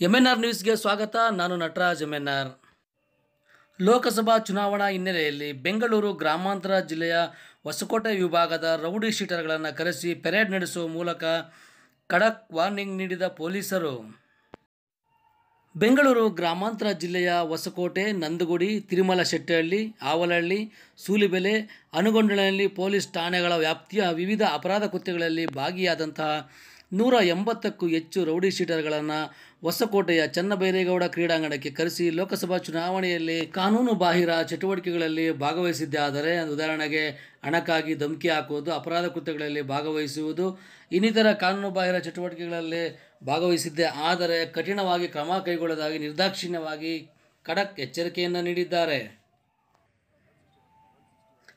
M N R ನ್ಯೂಸ್ಗೆ ಸ್ವಾಗತ. ನಾನು Nataraj M N R Lok Sabha ಚುನಾವಣಾ ಹಿನ್ನೆಲೆಯಲ್ಲಿ ಬೆಂಗಳೂರು ಗ್ರಾಮಾಂತರ ಜಿಲ್ಲೆಯ ಹೊಸಕೋಟೆ ವಿಭಾಗದ ರೌಡಿ ಶೀಟರ್ಗಳನ್ನು ಕರೆಸಿ ಪೆರೇಡ್ ನಡೆಸುವ ಮೂಲಕ ಖಡಕ್ ವಾರ್ನಿಂಗ್ ನೀಡಿದ ಪೊಲೀಸರು. ಬೆಂಗಳೂರು ಗ್ರಾಮಾಂತರ ಜಿಲ್ಲೆಯ ಹೊಸಕೋಟೆ, ನಂದಗುಡಿ ತಿರುಮಲ ಶೆಟ್ಟಹಳ್ಳಿ ಆವಲಹಳ್ಳಿ ಸೂಲಿಬೆಲೆ ಅನುಗೊಂಡನಲ್ಲಿ ಪೊಲೀಸ್ ಠಾಣೆಗಳ ವ್ಯಾಪ್ತಿಯ ವಿವಿಧ ಅಪರಾಧ ಕೃತ್ಯಗಳಲ್ಲಿ ಭಾಗಿಯಾದಂತಹ ನೂರ ಎಂಬತ್ತಕ್ಕೂ ಹೆಚ್ಚು ರೌಡಿ ಶೀಟರ್ಗಳನ್ನು ಹೊಸಕೋಟೆಯ ಚನ್ನಬೈರೇಗೌಡ ಕ್ರೀಡಾಂಗಣಕ್ಕೆ ಕರೆಸಿ ಲೋಕಸಭಾ ಚುನಾವಣೆಯಲ್ಲಿ ಕಾನೂನು ಬಾಹಿರ ಚಟುವಟಿಕೆಗಳಲ್ಲಿ ಭಾಗವಹಿಸಿದ್ದಾದರೆ ಉದಾಹರಣೆಗೆ ಹಣಕ್ಕಾಗಿ ಧಮಕಿ ಹಾಕುವುದು, ಅಪರಾಧ ಕೃತ್ಯಗಳಲ್ಲಿ ಭಾಗವಹಿಸುವುದು, ಇನ್ನಿತರ ಕಾನೂನು ಬಾಹಿರ ಚಟುವಟಿಕೆಗಳಲ್ಲಿ ಭಾಗವಹಿಸಿದ್ದೆ. ಆದರೆ ಕಠಿಣವಾಗಿ ಕ್ರಮ ಕೈಗೊಳ್ಳದಾಗಿ ನಿರ್ದಾಕ್ಷಿಣ್ಯವಾಗಿ ಖಡಕ್ ಎಚ್ಚರಿಕೆಯನ್ನು ನೀಡಿದ್ದಾರೆ.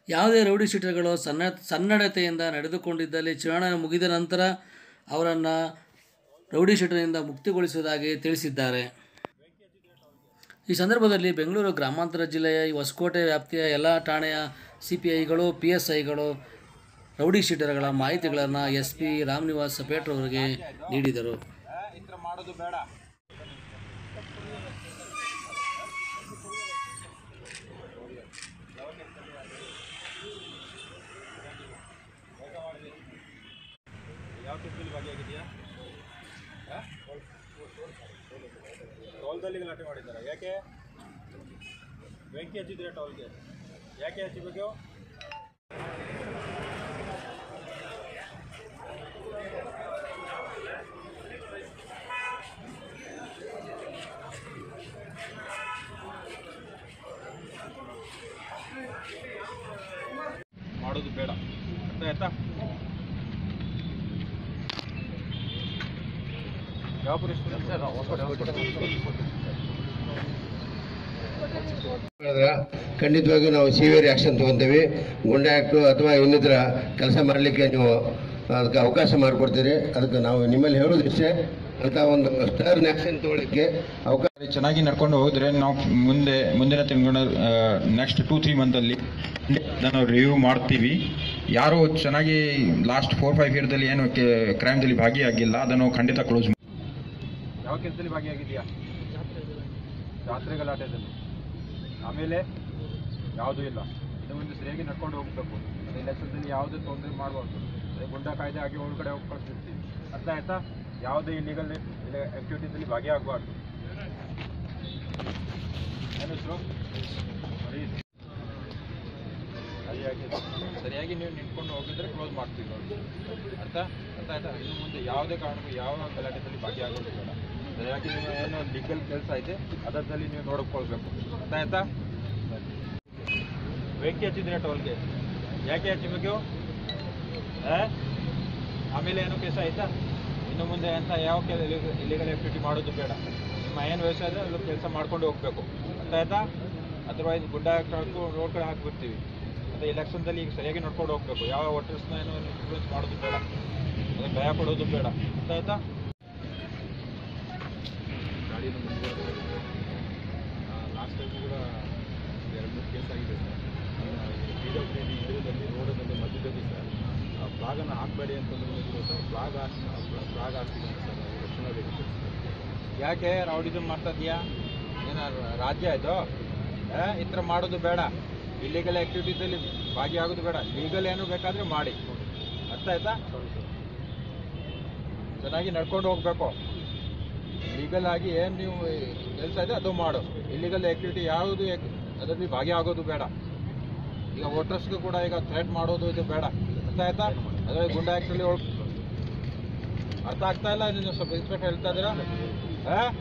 ಯಾವುದೇ ರೌಡಿ ಶೀಟರ್ಗಳು ಸನ್ನ, ಸನ್ನಡತೆಯಿಂದ ನಡೆದುಕೊಂಡಿದ್ದಲ್ಲಿ ಚುನಾವಣೆ ಮುಗಿದ ನಂತರ ಅವರನ್ನು ರೌಡಿ ಶೀಟರ್ನಿಂದ ಮುಕ್ತಿಗೊಳಿಸುವುದಾಗಿ ತಿಳಿಸಿದ್ದಾರೆ. ಈ ಸಂದರ್ಭದಲ್ಲಿ ಬೆಂಗಳೂರು ಗ್ರಾಮಾಂತರ ಜಿಲ್ಲೆಯ ಹೊಸಕೋಟೆ ವ್ಯಾಪ್ತಿಯ ಎಲ್ಲ ಠಾಣೆಯ ಸಿ ಪಿ ಐಗಳು ಪಿ ಎಸ್ ಐಗಳು ರೌಡಿ ಶೀಟರ್ಗಳ ಮಾಹಿತಿಗಳನ್ನು ಎಸ್ ಪಿ ರಾಮ್ನಿವಾಸ್ ನೀಡಿದರು. ಥರ ಮಾಡೋದು ಬೇಡ ಯಾವ ಟೋಲ್ದಲ್ಲಿ ಗಲಾಟೆ ಮಾಡಿದ್ದಾರೆ. ಯಾಕೆ? ಬೆಂಕಿ ಹಚ್ಚಿದ್ರೆ ಟೋಲ್ಗೆ ಯಾಕೆ ಹಚ್ಚಬೇಕು ಮಾಡೋದು ಬೇಡ. ಅರ್ಥ ಆಯ್ತಾ ಯಾವ ಪೊಲೀಸ್ ಮಾಡಿದ್ರೆ ಖಂಡಿತವಾಗಿಯೂ ನಾವು ಸಿವಿಯರ್ ಆಕ್ಷನ್ ತಗೊಂತೀವಿ. ಆ್ಯಕ್ಟು ಅಥವಾ ಇನ್ನಿತರ ಕೆಲಸ ಮಾಡಲಿಕ್ಕೆ ನೀವು ಅದಕ್ಕೆ ಅವಕಾಶ ಮಾಡಿಕೊಡ್ತೀರಿ. ಅದಕ್ಕೆ ನಾವು ನಿಮ್ಮಲ್ಲಿ ಹೇಳೋದು ಇಷ್ಟೇ. ಅಂತ ಒಂದು ಸ್ಟರ್ನ್ ಆಕ್ಷನ್ ತಗೊಳ್ಳಿಕ್ಕೆ ಅವಕಾಶ ಚೆನ್ನಾಗಿ ನಡ್ಕೊಂಡು ಹೋದರೆ ನಾವು ಮುಂದೆ, ಮುಂದಿನ ತಿಂಗಳ ನೆಕ್ಸ್ಟ್ ಟೂ ತ್ರೀ ಮಂತಲ್ಲಿ ನಾವು ರಿವ್ಯೂ ಮಾಡ್ತೀವಿ. ಯಾರು ಚೆನ್ನಾಗಿ ಲಾಸ್ಟ್ ಫೋರ್ ಫೈವ್ ಇಯರ್ದಲ್ಲಿ ಏನು ಕ್ರೈಮ್ದಲ್ಲಿ ಭಾಗಿಯಾಗಿಲ್ಲ, ಅದನ್ನು ಖಂಡಿತ ಕ್ಲೋಸ್ ಯಾವ ಕೆಲಸದಲ್ಲಿ ಭಾಗಿಯಾಗಿದೆಯಾ ಜಾತ್ರೆ ಗಲಾಟೆದಲ್ಲಿ ಆಮೇಲೆ ಯಾವುದೂ ಇಲ್ಲ. ಇದು ಒಂದು ಸರಿಯಾಗಿ ನಡ್ಕೊಂಡು ಹೋಗ್ಬೇಕು. ಅದೇ ಎಲೆಕ್ಷನ್ದಲ್ಲಿ ಯಾವುದೇ ತೊಂದರೆ ಮಾಡಬಾರ್ದು. ಅದೇ ಗುಂಡಾ ಕಾಯ್ದೆ ಆಗಿ ಒಳಗಡೆ ಹೋಗಿ ಕಳಿಸ್ತಿರ್ತೀವಿ ಅರ್ಥ ಆಯ್ತಾ? ಯಾವುದೇ ಇಲ್ಲಿಗಲ್ ಆಕ್ಟಿವಿಟೀಸಲ್ಲಿ ಭಾಗಿಯಾಗಬಾರ್ದು. ಸರಿಯಾಗಿ ನೀವು ನಿಂತ್ಕೊಂಡು ಹೋಗಿದ್ರೆ ಕ್ಲೋಸ್ ಮಾಡ್ತೀವಿ. ಅರ್ಥ? ಅರ್ಥ ಆಯ್ತಾ? ಇನ್ನು ಮುಂದೆ ಯಾವುದೇ ಕಾರಣಕ್ಕೂ ಯಾವ ಗಲಾಟೆದಲ್ಲಿ ಭಾಗಿಯಾಗೋದು ಬೇಡ ಯಾಕೆ ನೀವು ಏನು ಲೀಗಲ್ ಕೆಲಸ ಐತೆ ಅದರಲ್ಲಿ ನೀವು ನೋಡ್ಕೊಳ್ಬೇಕು ಆಯ್ತಾ? ಬೆಂಕಿ ಹಚ್ಚಿದ್ರೆ ಟೋಲ್ಗೆ ಯಾಕೆ ಹಚ್ಚಬೇಕು? ಆಮೇಲೆ ಏನು ಕೆಲಸ ಆಯ್ತಾ? ಇನ್ನು ಮುಂದೆ ಅಂತ ಯಾವ ಇಲ್ಲಿಗಲ್ ಆಕ್ಟಿವಿಟಿ ಮಾಡೋದು ಬೇಡ. ನಿಮ್ಮ ಏನು ಇದೆ ಅದು ಕೆಲಸ ಮಾಡ್ಕೊಂಡು ಹೋಗ್ಬೇಕು. ಅಂತ ಆಯ್ತಾ? ಅದರ್ವೈಸ್ ಗುಡ್ಡ ಹಾಕಿ ರೋಡ್ ಕಡೆ ಹಾಕ್ಬಿಡ್ತೀವಿ. ಮತ್ತು ಎಲೆಕ್ಷನ್ದಲ್ಲಿ ಈಗ ಸರಿಯಾಗಿ ನೋಡ್ಕೊಂಡು ಹೋಗ್ಬೇಕು. ಯಾವ ವೋಟರ್ಸ್ನ ಏನು ಇನ್ಫ್ಲೂಯೆನ್ಸ್ ಮಾಡೋದು ಬೇಡ. ಅದಕ್ಕೆ ಭಯ ಕೊಡೋದು ಬೇಡ. ಅಂತ ಆಯ್ತಾ? ಮುಂದೆ ಲಾಸ್ಟ್ ಟೈಮ್ ಕೂಡ ಎರಡು ಮೂರು ಕೇಸ್ ಆಗಿದೆ ಸರ್ ಪಿ ಡಬ್ಲ್ಯೂ ಡಿ ಇದರಲ್ಲಿ ರೋಡಲ್ಲಿ ಮಧ್ಯದಲ್ಲಿ ಸರ್ ಫ್ಲಾಗನ್ನು ಹಾಕಬೇಡಿ ಅಂತಂದ್ರೆ ಸರ್ ಫ್ಲಾಗ್ ಹಾಕಿ ಫ್ಲಾಗ್ ಹಾಕ್ತಿದ್ದೀನಿ ಸರ್ ನಾವು ರಕ್ಷಣಾ ವೇದಿಕೆ ಯಾಕೆ ರೌಡಿಸಮ್ ಮಾಡ್ತಾ ಇದೆಯಾ? ಏನ ರಾಜ್ಯ ಆಯಿತು ಈ ಥರ ಮಾಡೋದು ಬೇಡ. ಇಲ್ಲಿಗಲ್ ಆ್ಯಕ್ಟಿವಿಟೀಸಲ್ಲಿ ಭಾಗಿಯಾಗೋದು ಬೇಡ. ಲೀಗಲ್ ಏನು ಬೇಕಾದರೂ ಮಾಡಿ. ಅರ್ಥ ಆಯ್ತಾ? ಚೆನ್ನಾಗಿ ನಡ್ಕೊಂಡು ಹೋಗಬೇಕು. ಲೀಗಲ್ ಆಗಿ ಏನು ನೀವು ಕೆಲಸ ಇದೆ ಅದು ಮಾಡು. ಇಲ್ಲಿಗಲ್ ಆ್ಯಕ್ಟಿವಿಟಿ ಯಾವುದು ಅದರಲ್ಲಿ ಭಾಗಿಯಾಗೋದು ಬೇಡ. ಈಗ ವೋಟರ್ಸ್ಗೂ ಕೂಡ ಈಗ ಥ್ರೆಟ್ ಮಾಡೋದು ಇದು ಬೇಡ. ಅರ್ಥ ಆಯ್ತಾ? ಅದರಲ್ಲಿ ಗುಂಡ ಆ್ಯಕ್ಚುಲಿ ಒಳಗೆ ಅರ್ಥ ಆಗ್ತಾ ಇಲ್ಲ? ನೀವು ಸ್ವಲ್ಪ ಇನ್ಸ್ಪೆಕ್ಟ್ ಹೇಳ್ತಾ ಇದ್ದೀರಾ? ಹಾಂ?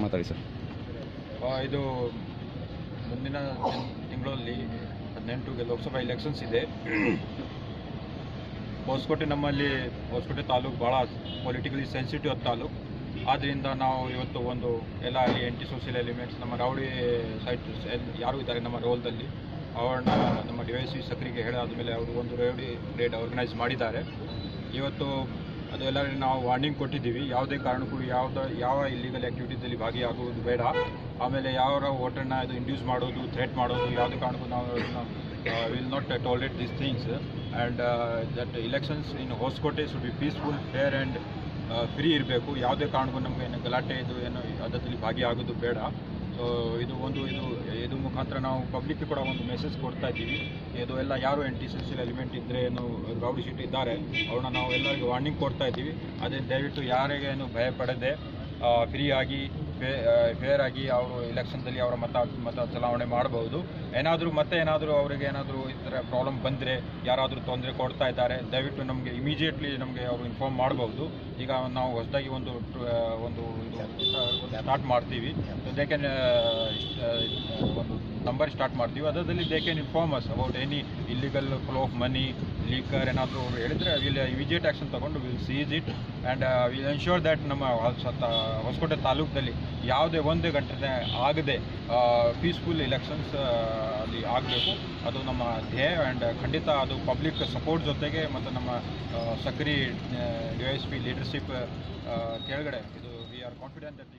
ಮಾತಾಡಿ ಸರ್. ಆ, ಇದು ಮುಂದಿನ ತಿಂಗಳಲ್ಲಿ ಹದಿನೆಂಟು ಲೋಕಸಭಾ ಎಲೆಕ್ಷನ್ಸ್ ಇದೆ. ಹೊಸಕೋಟೆ ನಮ್ಮಲ್ಲಿ ಹೊಸಕೋಟೆ ತಾಲೂಕು ಭಾಳ ಪೊಲಿಟಿಕಲಿ ಸೆನ್ಸಿಟಿವ್ ತಾಲೂಕು. ಆದ್ದರಿಂದ ನಾವು ಇವತ್ತು ಒಂದು ಎಲ್ಲ ಎಂಟಿ ಸೋಷಿಯಲ್ ಎಲಿಮೆಂಟ್ಸ್ ನಮ್ಮ ರೌಡಿ ಸೈಟ್ ಯಾರು ಇದ್ದಾರೆ ನಮ್ಮ ರೋಲ್ದಲ್ಲಿ ಅವ್ರನ್ನ ನಮ್ಮ ಡಿ ವೈ ಸಿ ಸಕ್ರಿಗೆ ಹೇಳಾದ ಮೇಲೆ ಅವರು ಒಂದು ರೌಡಿ ರೇಡ್ ಆರ್ಗನೈಸ್ ಮಾಡಿದ್ದಾರೆ. ಇವತ್ತು ಅದು ಎಲ್ಲರಿಗೂ ನಾವು ವಾರ್ನಿಂಗ್ ಕೊಟ್ಟಿದ್ದೀವಿ. ಯಾವುದೇ ಕಾರಣಕ್ಕೂ ಯಾವ್ದು, ಯಾವ ಇಲ್ಲಿಗಲ್ ಆ್ಯಕ್ಟಿವಿಟೀಸಲ್ಲಿ ಭಾಗಿಯಾಗುವುದು ಬೇಡ. ಆಮೇಲೆ ಯಾವ ವೋಟರ್ನ ಇದು ಇಂಡ್ಯೂಸ್ ಮಾಡೋದು ಥ್ರೆಟ್ ಮಾಡೋದು, ಯಾವುದೇ ಕಾರಣಕ್ಕೂ ನಾವು will not tolerate these things and that elections in Hoskote should be peaceful, fair and free ಇರಬೇಕು. ಯಾವುದೇ ಕಾರಣಕ್ಕೂ ನಮಗೆ ಏನು ಗಲಾಟೆ ಇದು ಏನು ಅದರಲ್ಲಿ ಭಾಗಿಯಾಗೋದು ಬೇಡ. ಸೊ ಇದು ಒಂದು ಇದು ಇದು ಮುಖಾಂತರ ನಾವು ಪಬ್ಲಿಕ್ಗೆ ಕೂಡ ಒಂದು ಮೆಸೇಜ್ ಕೊಡ್ತಾ ಇದ್ದೀವಿ. ಇದು ಎಲ್ಲ ಯಾರು ಟಿ ಸೋಷಿಯಲ್ ಎಲಿಮೆಂಟ್ ಇದ್ದರೆ ಏನು ರೌಡಿ ಶೀಟ್ ಇದ್ದಾರೆ ಅವ್ರನ್ನ ನಾವು ಎಲ್ಲರಿಗೂ ವಾರ್ನಿಂಗ್ ಕೊಡ್ತಾ ಇದ್ದೀವಿ. ಅದೇ ದಯವಿಟ್ಟು ಯಾರಿಗೆ ಏನು ಭಯ ಪಡದೆ ಫ್ರೀ ಫೇರ್ ಆಗಿ ಅವರು ಎಲೆಕ್ಷನ್ದಲ್ಲಿ ಅವರ ಮತ ಮತ ಚಲಾವಣೆ ಮಾಡಬಹುದು ಏನಾದರೂ ಮತ್ತೆ ಏನಾದರೂ ಅವರಿಗೆ ಏನಾದರೂ ಈ ಥರ ಪ್ರಾಬ್ಲಮ್ ಬಂದರೆ ಯಾರಾದರೂ ತೊಂದರೆ ಕೊಡ್ತಾ ಇದ್ದಾರೆ, ದಯವಿಟ್ಟು ನಮಗೆ ಇಮಿಡಿಯೇಟ್ಲಿ ನಮಗೆ ಅವರು ಇನ್ಫಾರ್ಮ್ ಮಾಡಬಹುದು ಈಗ ನಾವು ಹೊಸದಾಗಿ ಒಂದು ಒಂದು ಸ್ಟಾರ್ಟ್ ಮಾಡ್ತೀವಿ. ದೇ ಕ್ಯಾನ್ ಒಂದು ನಂಬರ್ ಸ್ಟಾರ್ಟ್ ಮಾಡ್ತೀವಿ. ಅದರಲ್ಲಿ they can inform us about any illegal flow of money liquor ಏನಾದರೂ ಅವರು ಹೇಳಿದರೆ ವಿಲ್ ಇಮಿಡಿಯೇಟ್ ಆ್ಯಕ್ಷನ್ ತಗೊಂಡು will seize it and will ensure that ನಮ್ಮ ಹೊಸಕೋಟೆ ತಾಲೂಕಲ್ಲಿ ಯಾವುದೇ ಒಂದು ಗಂಟೆ ಆಗದೆ ಪೀಸ್ಫುಲ್ ಎಲೆಕ್ಷನ್ಸ್ ಅಲ್ಲಿ ಆಗಬೇಕು. ಅದು ನಮ್ಮ ಧ್ಯೇಯ ಆ್ಯಂಡ್ ಖಂಡಿತ ಅದು ಪಬ್ಲಿಕ್ ಸಪೋರ್ಟ್ ಜೊತೆಗೆ ಮತ್ತು ನಮ್ಮ ಸಕ್ರಿ ಡಿ ಎಸ್ ಪಿ ಲೀಡರ್ಶಿಪ್ ಕೆಳಗಡೆ. ಇದು ವಿ ಆರ್ ಕಾನ್ಫಿಡೆಂಟ್ ದಟ್